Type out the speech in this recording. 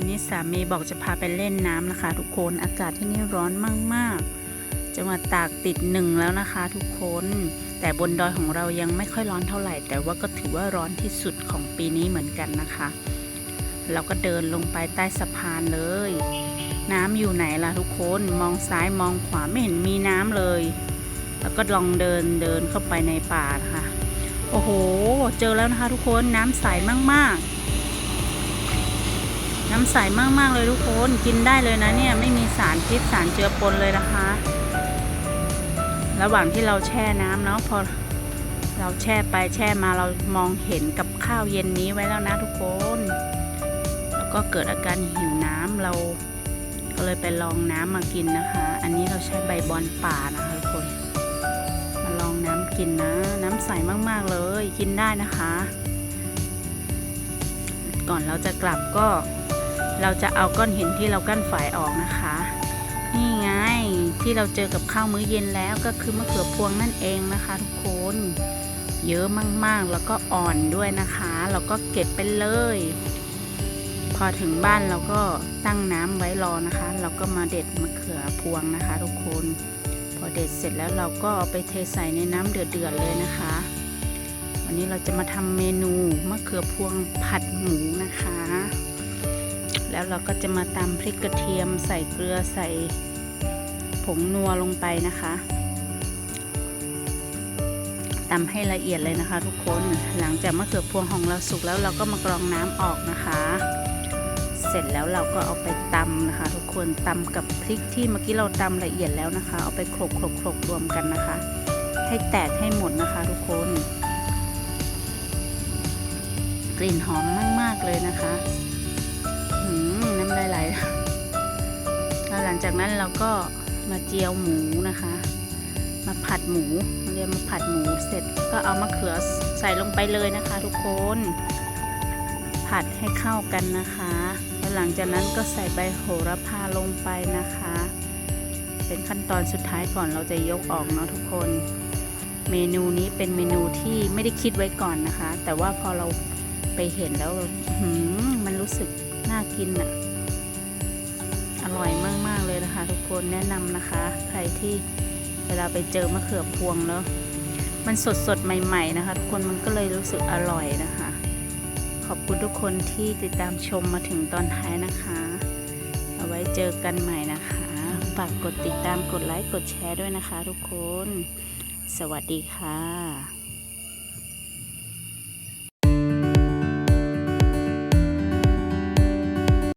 วันนี้สามีบอกจะพาไปเล่นน้ำนะคะ ทุกคนอากาศที่นี่ร้อนมากๆจังหวัดตากติดหนึ่งแล้วนะคะ ทุกคน แต่บนดอยของเรายังไม่ค่อยร้อนเท่าไหร่ แต่ว่าก็ถือว่าร้อนที่สุดของปีนี้เหมือนกันนะคะ เราก็เดินลงไปใต้สะพานเลย น้ำอยู่ไหนล่ะทุกคนมองซ้ายมองขวาไม่เห็นมีน้ำเลย แล้วก็ลองเดินเดินเข้าไปในป่านะคะโอ้โห เจอแล้วนะคะทุกคนน้ำใสมากๆ น้ำใสมากๆเลยทุกคนกินได้เลยนะเนี่ยไม่มีสารพิษสารเจือปนเลยนะคะ ระหว่างที่เราแช่น้ำเนาะพอเราแช่ไปแช่มาเรามองเห็นกับข้าวเย็นนี้ไว้แล้วนะทุกคน แล้วก็เกิดอาการหิวน้ำเราก็เลยไปลองน้ำมากินนะคะ อันนี้เราใช้ใบบอนป่านะคะทุกคน มาลองน้ำกินนะ น้ำใสมากๆเลยกินได้นะคะ ก่อนเราจะกลับก็ เราจะเอาก้อนหินที่เรากั้นฝายออกนะคะ นี่ไงที่เราเจอกับข้าวมื้อเย็นแล้วก็คือมะเขือพวงนั่นเองนะคะ ทุกคน เยอะมากๆแล้วก็อ่อนด้วยนะคะ เราก็เก็บไปเลย พอถึงบ้านเราก็ตั้งน้ำไว้รอนะคะ เราก็มาเด็ดมะเขือพวงนะคะ ทุกคน พอเด็ดเสร็จแล้วเราก็เอาไปเทใส่ในน้ำเดือดๆเลยนะคะวันนี้เราจะมาทำเมนูมะเขือพวงผัดหมูนะคะ แล้วเราก็จะมาตำพริกกระเทียม ใส่เกลือใส่ผงนัวลงไปนะคะตำให้ละเอียดเลยนะคะ ทุกคนหลังจากมะเขือพวงของเราสุกแล้วเราก็มากรองน้ำออกนะคะ เสร็จแล้วเราก็เอาไปตำนะคะ ทุกคนตำกับพริกที่เมื่อกี้เราตำละเอียดแล้วนะคะ เอาไปโขลกโขลกโขลกรวมกันนะคะ ให้แตกให้หมดนะคะ ทุกคน กลิ่นหอมมาก ๆ เลยนะคะ จากนั้นเราก็มาเจียวหมูนะคะ มาผัดหมูเรียกมาผัดหมูเสร็จก็เอามะเขือใส่ลงไปเลยนะคะ ทุกคน ผัดให้เข้ากันนะคะแล้วหลังจากนั้นก็ใส่ใบโหระพาลงไปนะคะ เป็นขั้นตอนสุดท้ายก่อนเราจะยกออกเนาะทุกคน เมนูนี้เป็นเมนูที่ไม่ได้คิดไว้ก่อนนะคะ แต่ว่าพอเราไปเห็นแล้วหืมมันรู้สึกน่ากินอะอร่อยมากๆ คนแนะนำนะคะ ใครที่เวลาไปเจอมะเขือพวงแล้วมันสดสดใหม่ ๆ นะคะ ทุกคนมันก็เลยรู้สึกอร่อยนะคะ ขอบคุณทุกคนที่ติดตามชมมาถึงตอนท้ายนะคะ เอาไว้เจอกันใหม่นะคะ ฝากกดติดตามกดไลค์กดแชร์ด้วยนะคะ ทุกคน สวัสดีค่ะ